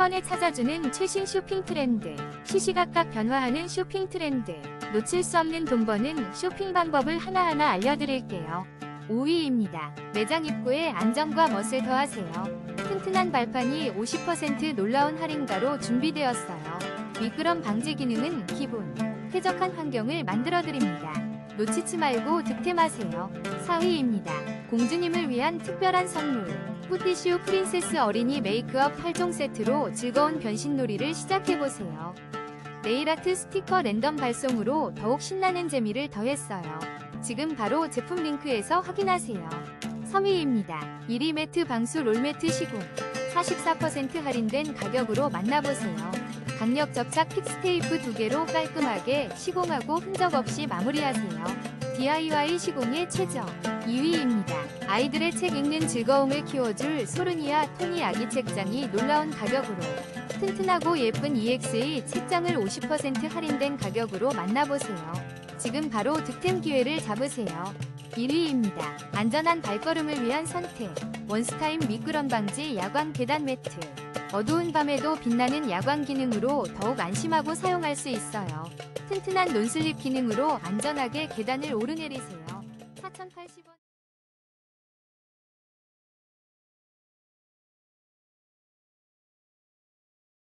번에 찾아주는 최신 쇼핑 트렌드. 시시각각 변화하는 쇼핑 트렌드. 놓칠 수 없는 돈 버는 쇼핑 방법을 하나하나 알려드릴게요. 5위입니다. 매장 입구에 안정과 멋을 더하세요. 튼튼한 발판이 50% 놀라운 할인가로 준비되었어요. 미끄럼 방지 기능은 기본. 쾌적한 환경을 만들어드립니다. 놓치지 말고 득템하세요. 4위입니다. 공주님을 위한 특별한 선물. 푸티슈 프린세스 어린이 메이크업 8종 세트로 즐거운 변신놀이를 시작해보세요. 네일아트 스티커 랜덤 발송으로 더욱 신나는 재미를 더했어요. 지금 바로 제품 링크에서 확인하세요. 3위입니다. 1위 매트 방수 롤매트 시공. 44% 할인된 가격으로 만나보세요. 강력 접착 픽스테이프 두 개로 깔끔하게 시공하고 흔적 없이 마무리하세요. DIY 시공의 최저 2위입니다. 아이들의 책 읽는 즐거움을 키워줄 소르니아 토니 아기 책장이 놀라운 가격으로 튼튼하고 예쁜 EX의 책장을 50% 할인된 가격으로 만나보세요. 지금 바로 득템 기회를 잡으세요. 1위입니다. 안전한 발걸음을 위한 선택. 원스타임 미끄럼 방지 야광 계단 매트. 어두운 밤에도 빛나는 야광 기능으로 더욱 안심하고 사용할 수 있어요. 튼튼한 논슬립 기능으로 안전하게 계단을 오르내리세요. 4,080원.